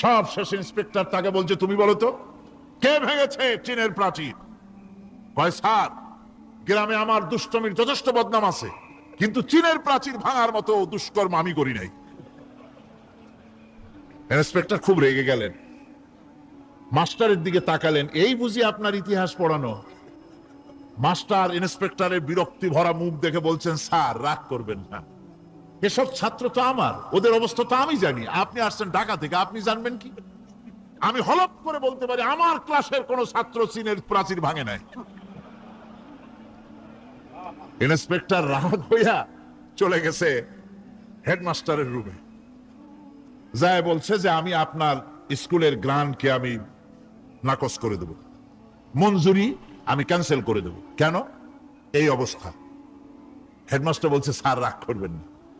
সব শেষ ইন্সপেক্টর তাকে বলছে, তুমি বলো তো, কে ভেঙেছে চীনের প্রাচীর কয়, স্যার, গ্রামে আমার দুষ্টমির যথেষ্ট বদনাম আছে, কিন্তু চীনের প্রাচীর ভাঙার মতো দুষ্কর্ম আমি করি নাই। ইন্সপেক্টর খুব রেগে গেলেন। মাস্টারের দিকে তাকালেন, এই বুঝি আপনার ইতিহাস পড়ানো? মাস্টার ইন্সপেক্টরের বিরক্তি ভরা মুখ দেখে বলছেন, স্যার, রাগ করবেন না। এসব ছাত্র তো আমার, ওদের অবস্থা তো আমি জানি। আপনি আসছেন ঢাকা থেকে, আপনি জানবেন কি? আমি হলপ করে বলতে পারি, আমার ক্লাসের কোন ছাত্র চীনের প্রাচীর ভাঙে নাই। ইন্সপেক্টর রাগ হইয়া চলে গেছে হেডমাস্টারের রুমে। যায় বলছে যে, আমি আপনার স্কুলের গ্রান্টকে আমি নাকচ করে দেব। মঞ্জুরি আমি ক্যান্সেল করে দেব। কেন? এই অবস্থা। হেডমাস্টার বলছে, স্যার, রাগ করবেন না।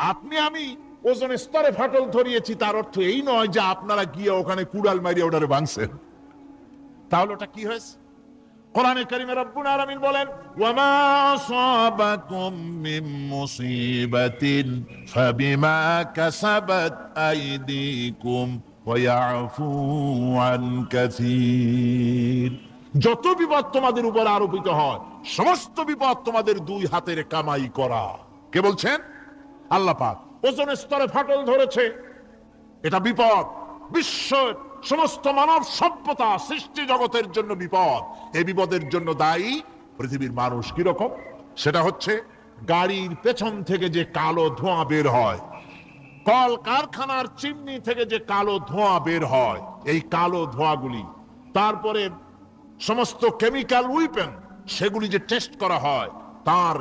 আপনি আমি ওজন স্তরে ফাটল ধরিয়েছি, তার অর্থ এই নয় যে আপনারা গিয়ে ওখানে কুড়াল মারিয়ে ওটারে ভাঙছেন। তাহলে ওটা কি হয়েছে? বলেন যত বিপদ তোমাদের উপর আরোপিত হয়, সমস্ত বিপদ তোমাদের দুই হাতের কামাই করা। কে বলছেন? আল্লাহ পাক। ওজনের স্তরে ফাটল ধরেছে। এটা বিপদ। বিশ্ব সমস্ত মানব সভ্যতা সৃষ্টি জগতের জন্য বিপদ। এই বিপদের জন্য দায়ী পৃথিবীর মানুষ কীরকম? সেটা হচ্ছে গাড়ির পেছন থেকে যে কালো ধোঁয়া বের হয় কল কারখানার চিমনি থেকে যে কালো ধোঁয়া বের হয়, এই কালো ধোঁয়াগুলি, তারপরে সমস্ত কেমিক্যাল উইপেন সেগুলি যে টেস্ট করা হয়, তার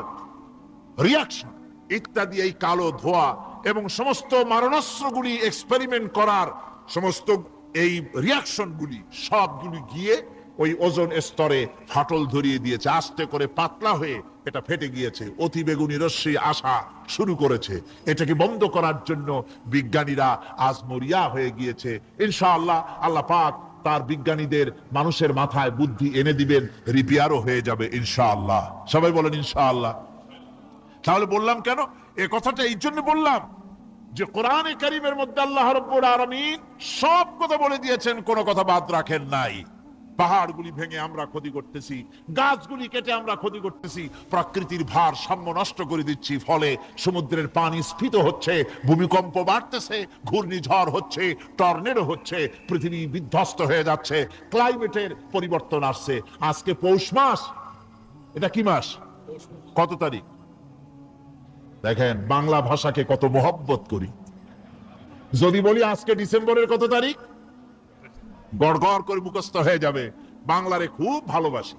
রিয়াকশন ইত্যাদি এই কালো ধোয়া এবং সমস্ত মারণাস্ত্রগুলি এক্সপেরিমেন্ট করার সমস্ত এই রিয়াকশনগুলি সবগুলি গিয়ে ওই ওজন স্তরে ফাটল ধরিয়ে দিয়েছে। আস্তে করে পাতলা হয়ে এটা ফেটে গিয়েছে। অতি বেগুনি রশ্মি আসা শুরু করেছে। এটাকে বন্ধ করার জন্য বিজ্ঞানীরা আজ মরিয়া হয়ে গিয়েছে। ইনশাআল্লাহ আল্লাহ পাক তার বিজ্ঞানীদের মানুষের মাথায় বুদ্ধি এনে দিবেন, রিপেয়ারও হয়ে যাবে ইনশাআল্লাহ। সবাই বলেন ইনশাআল্লাহ। তাহলে বললাম কেন? এ কথাটা এই জন্য বললাম যে কোরআনে কারিমের মধ্যে আল্লাহ রব্বুল আলামিন সব কথা বলে দিয়েছেন, কোনো কথা বাদ রাখেন নাই। পাহাড়গুলি ভেঙে আমরা ক্ষতি করতেছি, গাছগুলি কেটে আমরা ক্ষতি করতেছি, প্রকৃতির ভার সাম্য নষ্ট করে দিচ্ছি, ফলে সমুদ্রের পানি স্ফীত হচ্ছে, ভূমিকম্প বাড়তেছে, ঘূর্ণিঝড় হচ্ছে, টর্নেডো হচ্ছে, পৃথিবী বিধ্বস্ত হয়ে যাচ্ছে, ক্লাইমেটের পরিবর্তন আসছে। আজকে পৌষ মাস, এটা কি মাস? কত তারিখ? দেখেন, বাংলা ভাষাকে কত মহব্বত করি। যদি বলি আজকে ডিসেম্বরের কত তারিখ? গড় গড় করে মুখস্থ হয়ে যাবে, বাংলারে খুব ভালোবাসি।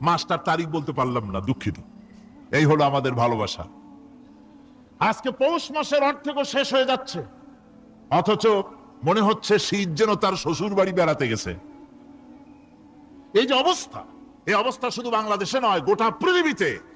মাস্টার তারিখ বলতে পারলাম না, দুঃখিত। এই হলো আমাদের ভালোবাসা। আজকে পৌষ মাসের অর্ধেকও শেষ হয়ে যাচ্ছে। অথচ মনে হচ্ছে শীত যেন তার শ্বশুর বাড়ি বেড়াতে গেছে। এই যে অবস্থা, এই অবস্থা শুধু বাংলাদেশে নয়, গোটা পৃথিবীতে।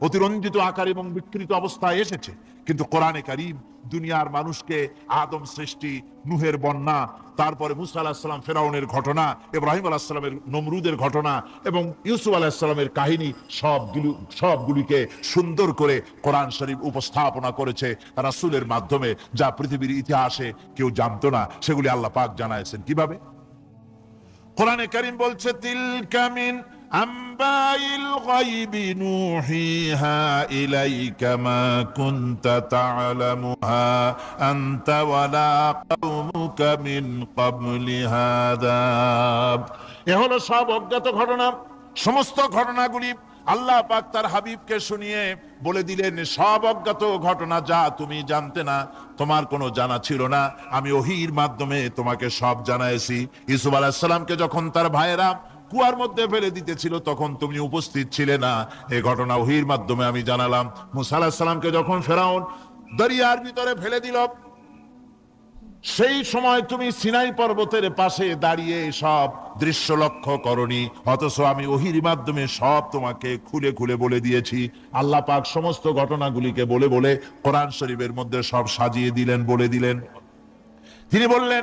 অতিরঞ্জিত আকার এবং বিকৃত অবস্থায় এসেছে। কিন্তু কোরআনে কারিম দুনিয়ার মানুষকে আদম সৃষ্টি, নুহের বন্যা, তারপরে মুসা আলাহিসাল্লাম ফেরাউনের ঘটনা, ইব্রাহিম আলাহিসাল্লামের নমরুদের ঘটনা এবং ইউসুফ আলাহিসাল্লামের কাহিনী সবগুলো সবগুলিকে সুন্দর করে কোরআন শরীফ উপস্থাপনা করেছে রাসূলের মাধ্যমে, যা পৃথিবীর ইতিহাসে কেউ জানতো না। সেগুলি আল্লাহ পাক জানাইছেন। কীভাবে? কোরআনে কারিম বলছে, তিলকা মিন আম্বাইল গায়বি নুহিহা ইলাইকা মা কুনতা তা'লামুহা আনতা ওয়ালা কওমুকা মিন ক্বাবলি হাদা এ হলো সব অজ্ঞাত ঘটনা। সমস্ত ঘটনাগুলি আল্লাহ পাক তার হাবিবকে শুনিয়ে বলে দিলেন, সব অজ্ঞাত ঘটনা যা তুমি জানতে না, তোমার কোনো জানা ছিল না। আমি ওহির মাধ্যমে তোমাকে সব জানাইছি। ইসুফ আলাহিসাল্লামকে যখন তার ভাইয়েরা কুয়ার মধ্যে ফেলে দিতেছিল, তখন তুমি উপস্থিত ছিলে না। এই ঘটনা ওহির মাধ্যমে আমি জানালাম। মুসা আলাহিসাল্লামকে যখন ফেরাউন দরিয়ার ভিতরে ফেলে দিল, সেই সময় তুমি সিনাই পর্বতের পাশে দাঁড়িয়ে সব দৃশ্য লক্ষ্য করনি। অথচ আমি ওহির মাধ্যমে সব তোমাকে খুলে খুলে বলে দিয়েছি। আল্লাহ পাক সমস্ত ঘটনাগুলিকে বলে বলে কোরআন শরীফের মধ্যে সব সাজিয়ে দিলেন, বলে দিলেন। তিনি বললেন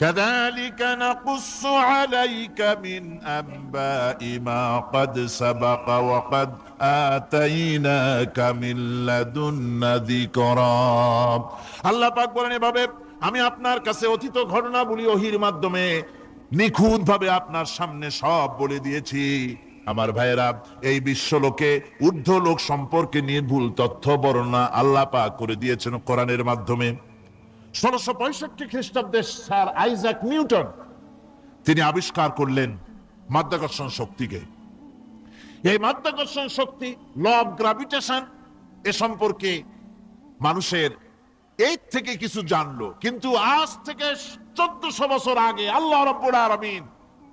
كذلك نقص عليك من أنباء ما قد سبق وقد آتيناك من لدن ذكرا আল্লাহ পাক বলেন এভাবে আমি আপনার কাছে অতীত ঘটনাবলী ওহির মাধ্যমে নিখুঁত ভাবে আপনার সামনে সব বলে দিয়েছি আমার ভাইয়েরা এই বিশ্বলোকে ঊর্ধ্ব লোক সম্পর্কে নির্ভুল তথ্য বর্ণনা আল্লাহ পাক করে দিয়েছেন কোরআনের মাধ্যমে ষোলশো পঁয়ষট্টি খ্রিস্টাব্দে স্যার আইজাক নিউটন, তিনি আবিষ্কার করলেন মাধ্যাকর্ষণ শক্তিকে। এই মাধ্যাকর্ষণ শক্তি ল অফ গ্রাভিটেশন এ সম্পর্কে মানুষের এই থেকে কিছু জানলো। কিন্তু আজ থেকে চোদ্দশো বছর আগে আল্লাহ রব্বুল আলমিন,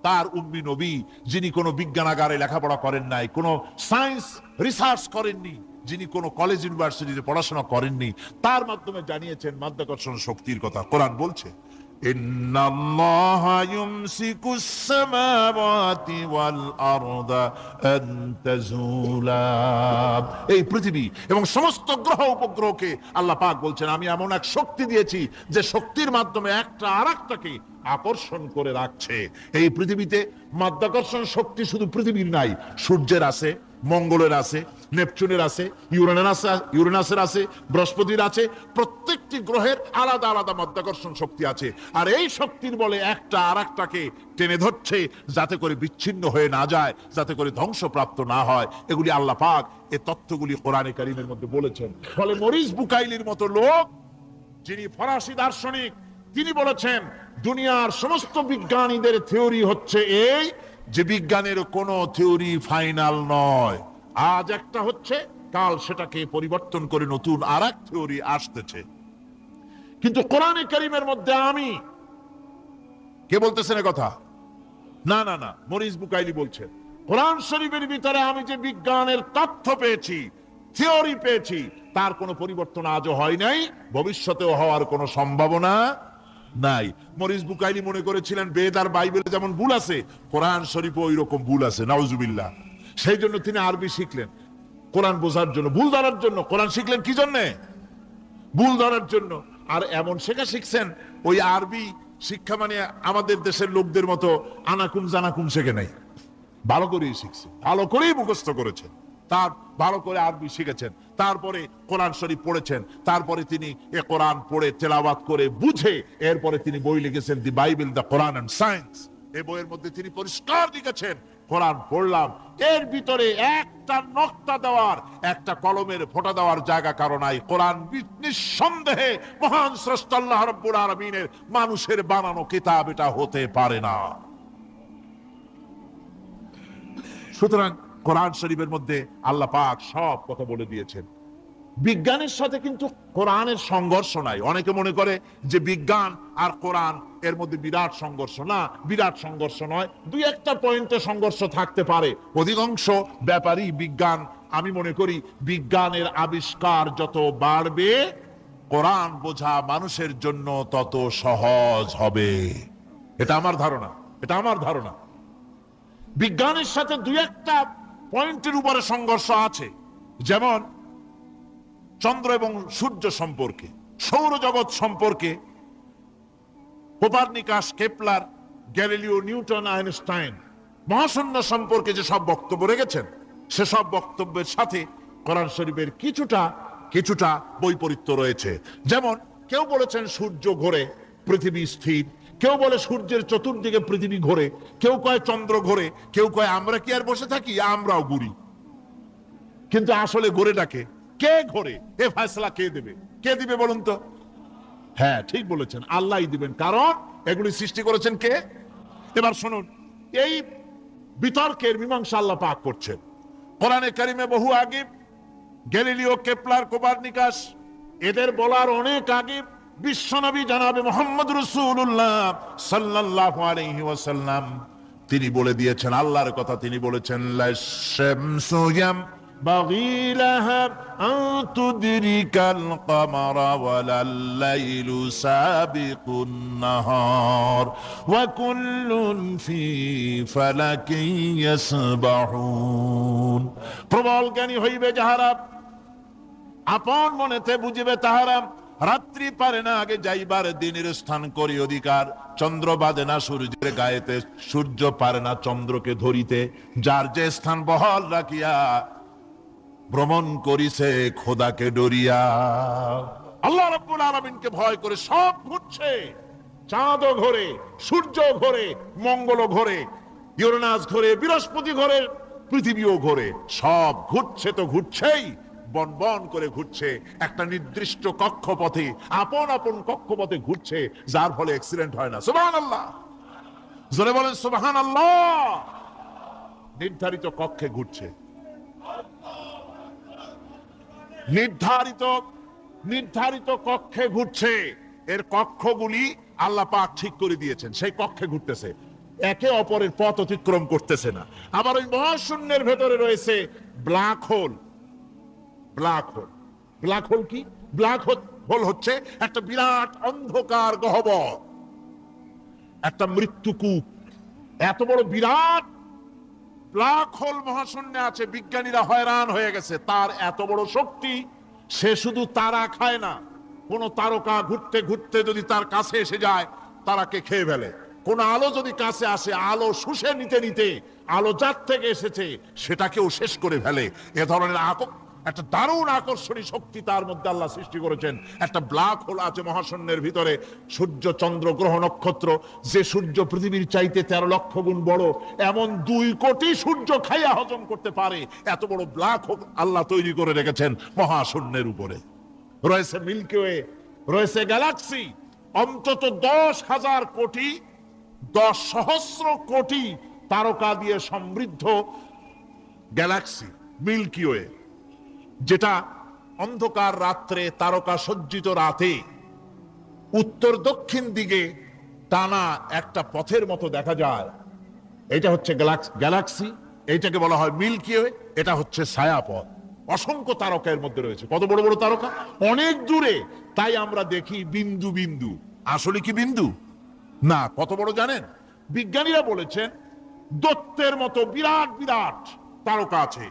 তার উম্মি নবী, যিনি কোনো বিজ্ঞানাগারে লেখাপড়া করেন নাই, কোনো সায়েন্স রিসার্চ করেননি যিনি কোনো কলেজ ইউনিভার্সিটিতে পড়াশোনা করেননি তার মাধ্যমে জানিয়েছেন মাধ্যাকর্ষণ শক্তির কথা কোরআন বলছে إن الله يمسك السماوات والأرض أن تزولا এই পৃথিবী এবং সমস্ত গ্রহ উপগ্রহকে আল্লাহ পাক বলছেন আমি এমন এক শক্তি দিয়েছি যে শক্তির মাধ্যমে একটা আরেকটাকে আকর্ষণ করে রাখছে এই পৃথিবীতে মাধ্যাকর্ষণ শক্তি শুধু পৃথিবীর নাই সূর্যের আছে মঙ্গলের আছে, নেপচুনের আছে, ইউরেনাস ইউরেনাসের আছে, বৃহস্পতির আছে, প্রত্যেকটি গ্রহের আলাদা আলাদা মাধ্যাকর্ষণ শক্তি আছে। আর এই শক্তির বলে একটা আর একটাকে টেনে ধরছে, যাতে করে বিচ্ছিন্ন হয়ে না যায়, যাতে করে ধ্বংসপ্রাপ্ত না হয়। এগুলি আল্লাহ পাক এ তথ্যগুলি কোরআনে কারিমের মধ্যে বলেছেন। ফলে মরিস বুকাইলির মতো লোক, যিনি ফরাসি দার্শনিক, তিনি বলেছেন, দুনিয়ার সমস্ত বিজ্ঞানীদের থিওরি হচ্ছে এই যে বিজ্ঞানের কোনো থিওরি ফাইনাল নয়। আজ একটা হচ্ছে, কাল সেটাকে পরিবর্তন করে নতুন আর এক থিওরি আসতেছে। কিন্তু কোরআনে করিমের মধ্যে আমি, কে বলতেছেন কথা? না না না, মরিস বুকাইলি বলছেন কোরআন শরীফের ভিতরে আমি যে বিজ্ঞানের তথ্য পেয়েছি, থিওরি পেয়েছি, তার কোনো পরিবর্তন আজও হয় নাই, ভবিষ্যতেও হওয়ার কোনো সম্ভাবনা নাই। মরিস বুকাইলি মনে করেছিলেন, বেদ আর বাইবেলে যেমন ভুল আছে, কোরআন শরীফে ওই রকম ভুল আছে, নাউজুবিল্লাহ। সেই জন্য তিনি আরবি শিখলেন। কোরআন বোঝার জন্য, ভুল ধরার জন্য। কোরআন শিখলেন কি জন্যে? ভুল ধরার জন্য। আর এমন শেখা শিখছেন, ওই আরবি শিক্ষা মানে আমাদের দেশের লোকদের মতো আনাকুম জানাকুম শেখে নাই। ভালো করেই শিখছে, ভালো করেই মুখস্থ করেছেন। তার ভালো করে আরবি শিখেছেন, তারপরে কোরআন শরীফ পড়েছেন, তারপরে তিনি এ কোরআন পড়ে তেলাওয়াত করে বুঝে এরপরে তিনি বই লিখেছেন, the Bible, the Quran and science. এই বইয়ের মধ্যে তিনি পরিষ্কার লিখেছেন, কোরআন পড়লাম। এর ভিতরে একটা নকটা দেওয়ার, একটা কলমের ফোঁটা দেওয়ার জায়গা কারও নাই। কোরআন নিঃসন্দেহে মহান স্রষ্টা আল্লাহ রব্বুল আলমিনের মানুষের বানানো কিতাব, এটা হতে পারে না। সুতরাং কোরআন শরীফের মধ্যে আল্লাহ পাক সব কথা বলে দিয়েছেন। বিজ্ঞানের সাথে কিন্তু কোরআনের সংঘর্ষ নাই। অনেকে মনে করে যে বিজ্ঞান আর কোরআন এর মধ্যে বিরাট সংঘর্ষ। না, বিরাট সংঘর্ষ নয়, দুই একটা পয়েন্টে সংঘর্ষ থাকতে পারে। অধিকাংশ ব্যাপারই বিজ্ঞান। আমি মনে করি বিজ্ঞানের আবিষ্কার যত বাড়বে, কোরআন বোঝা মানুষের জন্য তত সহজ হবে। এটা আমার ধারণা, এটা আমার ধারণা। বিজ্ঞানের সাথে দুই একটা পয়েন্টের উপরে সংঘর্ষ আছে। যেমন চন্দ্র এবং সূর্য সম্পর্কে, সৌরজগৎ সম্পর্কে, Copernicus, Kepler, Galileo, Newton, Einstein মহাশূন্য সম্পর্কে যে সব বক্তব্য রেখেছেন সেসব বক্তব্যের সাথে কোরআন শরীফের কিছুটা কিছুটা বৈপরীত্য রয়েছে। যেমন কেউ বলেছেন সূর্য ঘোরে, পৃথিবী স্থির কেউ বলে সূর্যের চতুর্দিকে পৃথিবী ঘোরে, কেউ কয় চন্দ্র ঘোরে, কেউ কয় আমরা কি আর বসে থাকি? আমরাও ঘুরি কিন্তু আসলে ঘোরে ডাকে কে? ঘোরে? এ ফয়সলা কে দেবে? কে দিবে বলুন তো? হ্যাঁ ঠিক বলেছেন আল্লাহ দিবেন। কারণ এগুলি সৃষ্টি করেছেন কে? এবার শুনুন, এই বিতর্কের মীমাংসা আল্লাহ পাক করছেন। কোরআনে কারিমে বহু আগে গ্যালিলিও কেপলার, কোপারনিকাস, এদের বলার অনেক আগে বিশ্বনবী জানাবে মোহাম্মদ রসুল্লাহ সাল্লাহ আলহি ওয়াসাল্লাম। তিনি বলে দিয়েছেন, আল্লাহর কথা তিনি বলেছেন প্রবল জ্ঞানী হইবে যাহারা, আপন মনেতে বুঝিবে তাহারা রাত্রি পারে না আগে যাইবার দিনের স্থান করি অধিকার। চন্দ্র বাদে না সূর্যের গায়েতে, সূর্য পারে না চন্দ্রকে ধরিতে। যার যে স্থান বহাল রাখিয়া, ভ্রমণ করিছে খোদাকে ডরিয়া। আল্লাহ রাব্বুল আলামিনকে ভয় করে সব ঘুরছে। চাঁদও ঘোরে সূর্য ঘোরে মঙ্গল ঘোরে। ইউরেনাস ঘোরে, বৃহস্পতি ঘোরে, পৃথিবীও ঘোরে। সব ঘুরছে তো ঘুরছেই। বন বন করে ঘুরছে একটা নির্দিষ্ট কক্ষপথে, আপন আপন কক্ষপথে ঘুরছে, যার ফলে অ্যাক্সিডেন্ট হয় না। সুবহান আল্লাহ জোরে বলেন সুবহান আল্লাহ নির্ধারিত কক্ষে ঘুরছে। নির্ধারিত নির্ধারিত কক্ষে ঘুরছে। এর কক্ষগুলি আল্লাহ পাক ঠিক করে দিয়েছেন। সেই কক্ষে ঘুরতেছে। একে অপরের পথ অতিক্রম করতেছে না। আবার ওই মহাশূন্যের ভেতরে রয়েছে black hole. Black hole. Black hole কি? ব্ল্যাক হোল হচ্ছে একটা বিরাট অন্ধকার গহ্বর। একটা মৃত্যুকূপ এত বড় বিরাট ব্ল্যাক হোল মহাশূন্যে আছে, বিজ্ঞানীরা হয়রান হয়ে গেছে। তার এত বড় শক্তি, সে শুধু তারা খায় না। কোন তারকা ঘুরতে ঘুরতে যদি তার কাছে এসে যায়, তারাকে খেয়ে ফেলে। কোন আলো যদি কাছে আসে, আলো শুষে নিতে নিতে, আলো যার থেকে এসেছে, সেটাকেও শেষ করে ফেলে। এ ধরনের আক- একটা দারুণ আকর্ষণী শক্তি তার মধ্যে আল্লাহ সৃষ্টি করেছেন। একটা ব্ল্যাক হোল আছে মহাশূন্যের ভিতরে, সূর্য, চন্দ্র, গ্রহ, নক্ষত্র। যে সূর্য পৃথিবীর চাইতে তেরো লক্ষ গুণ বড়, এমন দুই কোটি সূর্য খাইয়া হজম করতে পারে। এত বড় ব্ল্যাক হোল আল্লাহ তৈরি করে রেখেছেন মহাশূন্যের উপরে। রয়েছে মিল্কি ওয়ে, রয়েছে গ্যালাক্সি। অন্তত দশ হাজার কোটি, দশ সহস্র কোটি তারকা দিয়ে সমৃদ্ধ গ্যালাক্সি, মিল্কি ওয়ে। যেটা অন্ধকার রাত্রে তারকা সজ্জিত রাতে উত্তর দক্ষিণ দিকে টানা একটা পথের মতো দেখা যায়। এটা হচ্ছে গ্যালাক্স- এইটাকে বলা হয় মিল্কি ওয়ে, এটা হচ্ছে ছায়াপথ। অসংখ্য তারকা এর মধ্যে রয়েছে। কত বড় বড় তারকা? অনেক দূরে। তাই আমরা দেখি বিন্দু বিন্দু। আসলে কি বিন্দু? না, কত বড় জানেন? বিজ্ঞানীরা বলেছেন, দত্তের মতো বিরাট বিরাট তারকা আছে,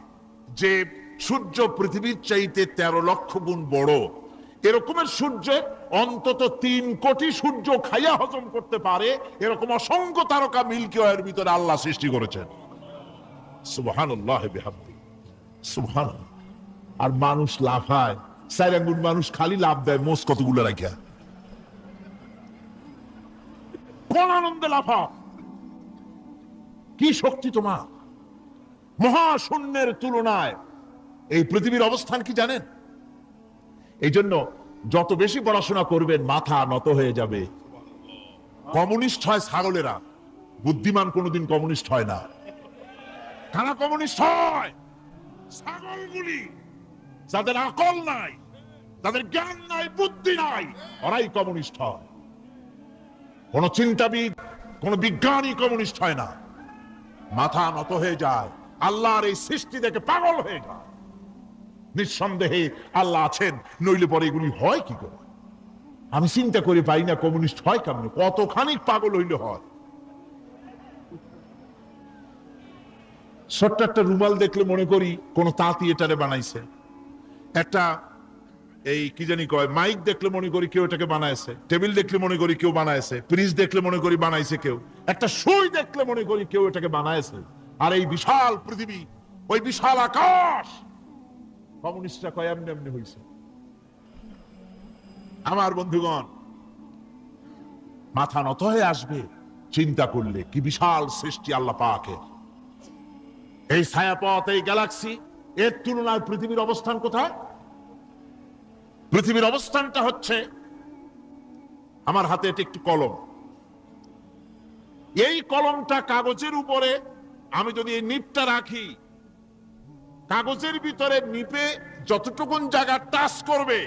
যে সূর্য পৃথিবীর চাইতে তেরো লক্ষ গুণ বড়। এরকমের সূর্যের অন্তত তিন কোটি সূর্য খাইয়া হজম করতে পারে, এরকম অসংখ্য তারকা মিল্কি ওয়ের ভিতরে আল্লাহ সৃষ্টি করেছেন। সুবহানাল্লাহ আর মানুষ লাফায় আঙ্গুল মানুষ খালি লাভ দেয়, মোষ কতগুলো রাখিয়া। কোন আনন্দে লাফা কি শক্তি তোমার? মহাশূন্যের তুলনায় এই পৃথিবীর অবস্থান কি জানেন? এই জন্য যত বেশি পড়াশোনা করবেন, মাথা নত হয়ে যাবে। কমিউনিস্ট হয় ছাগলেরা। বুদ্ধিমান কোনোদিন কমিউনিস্ট হয় না। কারা কমিউনিস্ট হয়? ছাগলগুলি। যাদের আকল নাই তাদের জ্ঞান নাই, বুদ্ধি নাই, ওরাই কমিউনিস্ট হয়। কোন চিন্তাবিদ, কোন বিজ্ঞানী কমিউনিস্ট হয় না। মাথা নত হয়ে যায়। আল্লাহর এই সৃষ্টি দেখে পাগল হয়ে যায়। নিঃসন্দেহে আল্লাহ আছেন, নইলে পরে এগুলি হয় কি করে? আমি চিন্তা করে পাই না কমিউনিস্ট হয় কেমন? কতখানি পাগল হইলে হয়? ছোট্ট একটা রুমাল দেখলে মনে করি কোন তাঁতি এটারে বানাইছে। একটা এই কি জানি কয়, মাইক দেখলে মনে করি কেউ এটাকে বানাইছে, টেবিল দেখলে মনে করি কেউ বানাইছে, ফ্রিজ দেখলে মনে করি বানাইছে কেউ, একটা সই দেখলে মনে করি কেউ এটাকে বানাইছে। আর এই বিশাল পৃথিবী, ওই বিশাল আকাশ! কমিউনিস্টরা কয় এমনি এমনি হয়েছে আমার বন্ধুগণ, মাথা নত হয়ে আসবে, চিন্তা করলে কি বিশাল সৃষ্টি আল্লাহ পাকে। এই ছায়াপথ, এই গ্যালাক্সি, এর তুলনায় পৃথিবীর অবস্থান কোথায়? পৃথিবীর অবস্থানটা হচ্ছে, আমার হাতে এটি একটি কলম। এই কলমটা কাগজের উপরে, আমি যদি এই নিপটা রাখি কাগজের ভিতরে নিপে যতটুকুন জায়গা টাচ করবে,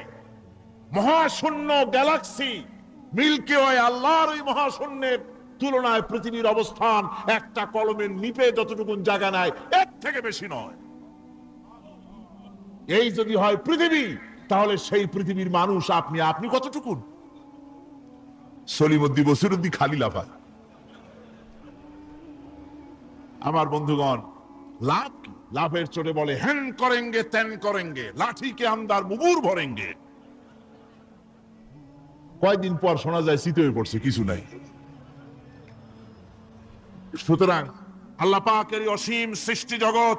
মহাশূন্য গ্যালাক্সি মিল্কি ওয়ে আল্লাহর ওই মহাশূন্যের তুলনায় পৃথিবীর অবস্থান একটা কলমের নিপে যতটুকুন জায়গা নেয় এর থেকে বেশি নয়। এই যদি হয় পৃথিবী, তাহলে সেই পৃথিবীর মানুষ আপনি আপনি কতটুকুন? সলিমদ্দি বসিরুদ্দি খালি লাফা আমার বন্ধুগণ লাভ কি লাভের চোটে বলে হ্যান করেঙ্গে ত্যান করেঙ্গে, লাঠিকে আমদার মুগুর ভরেঙ্গে। কয়দিন পর শোনা যায় শীত হয়ে পড়ছে, কিছু নাই। সুতরাং আল্লাহ পাকের অসীম সৃষ্টি জগৎ,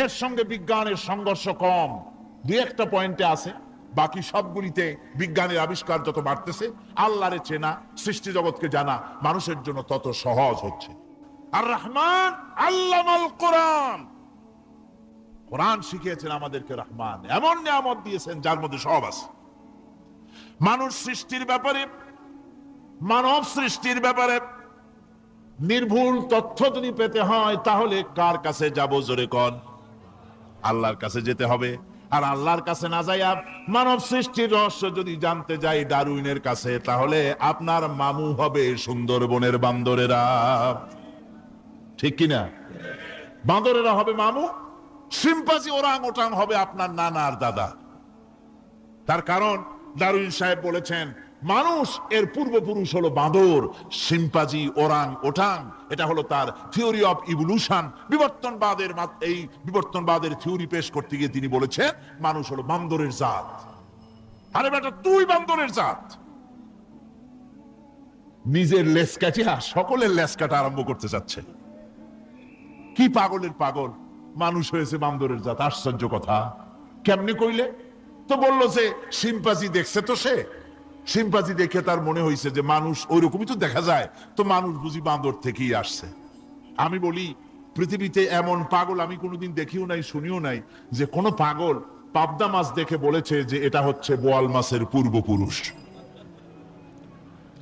এর সঙ্গে বিজ্ঞানের সংঘর্ষ কম। দুই একটা পয়েন্টে আছে, বাকি সবগুলিতে বিজ্ঞানের আবিষ্কার যত বাড়তেছে, আল্লাহরে চেনা, সৃষ্টি জগৎকে জানা, মানুষের জন্য তত সহজ হচ্ছে। আর রহমান আল্লামাল কোরআন। কোরআন শিখিয়েছেন আমাদেরকে রহমান। এমন নিয়ামত দিয়েছেন যার মধ্যে সব আছে। মানুষ সৃষ্টির ব্যাপারে, মানব সৃষ্টির ব্যাপারে নির্ভুল তথ্য যদি পেতে হয়, তাহলে কার কাছে যাব জোরে কন? আল্লাহর কাছে যেতে হবে। আর আল্লাহর কাছে না যাইয়া মানব সৃষ্টির রহস্য যদি জানতে যাই ডারউইনের কাছে, তাহলে আপনার মামু হবে সুন্দরবনের বান্দরেরা। ঠিক কিনা? বান্দরেরা হবে মামু সিম্পাজি ওরাং ওটাং হবে আপনার নানা আর দাদা। তার কারণ দারুইন সাহেব বলেছেন, মানুষ এর পূর্বপুরুষ হলো বাঁদর সিম্পাজি ওরাং ওটাং এটা হলো তার থিওরি অফ ইভলিউশন বিবর্তনবাদের এই বিবর্তনবাদের থিওরি পেশ করতে গিয়ে তিনি বলেছেন, মানুষ হলো বান্দরের জাত। আরে বেটা, তুই বান্দরের জাত। নিজের লেস কাটিয়া সকলের লেস কাটা আরম্ভ করতে যাচ্ছে কি পাগলের পাগল? মানুষ হয়েছে বান্দরের জাত, আশ্চর্য কথা। কেমনে কইলে? তো বলল যে সিম্পাজি দেখছে তো সে? সিম্পাজি দেখে তার মনে হয়েছে যে, মানুষ ওইরকমই তো দেখা যায়। তো মানুষ বুঝি বান্দর থেকেই আসছে। আমি বলি, পৃথিবীতে এমন পাগল আমি কোনোদিন দেখিও নাই, শুনিও নাই যে কোনো পাগল পাবদা মাছ দেখে বলেছে যে, এটা হচ্ছে বোয়াল মাছের পূর্বপুরুষ।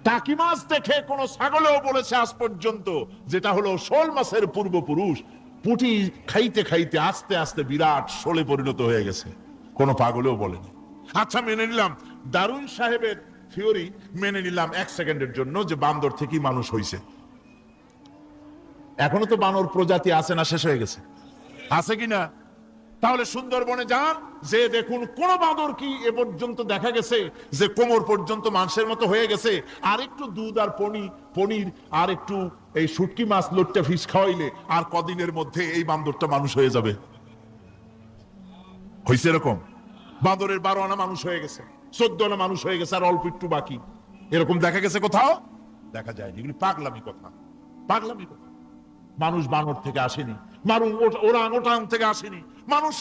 টাকি মাছ দেখে কোন ছাগলেও বলেছে আজ পর্যন্ত যেটা হলো শোল মাছের পূর্বপুরুষ। পুঁটি খাইতে খাইতে আস্তে আস্তে বিরাট শোলে পরিণত হয়ে গেছে। কোন পাগলেও বলেনি। আচ্ছা মেনে নিলাম। দারুণ সাহেবের থিওরি মেনে নিলাম এক সেকেন্ডের জন্য যে বান্দর থেকেই মানুষ হইছে। এখনও তো বানর প্রজাতি আছে না শেষ হয়ে গেছে? আছে কি না? তাহলে সুন্দরবনে যান, যে দেখুন কোন বাঁদর কি এ পর্যন্ত দেখা গেছে, যে কোমর পর্যন্ত মাংসের মতো হয়ে গেছে, আর একটু দুধ আর পনি, পনির আর একটু এই শুটকি মাছ লোটটা ফিস খাওয়াইলে আর কদিনের মধ্যে এই বান্দরটা মানুষ হয়ে যাবে। হয়েছে এরকম? বাঁদরের বারো আনা মানুষ হয়ে গেছে, চোদ্দ আনা মানুষ হয়ে গেছে, আর অল্প একটু বাকি। এরকম দেখা গেছে কোথাও? দেখা যায়নি, এগুলি পাগলামি কথা পাগলামি কথা। মানুষ বানর থেকে আসেনি মানুষ ওরাং ওটাং থেকে আসেনি। মানুষ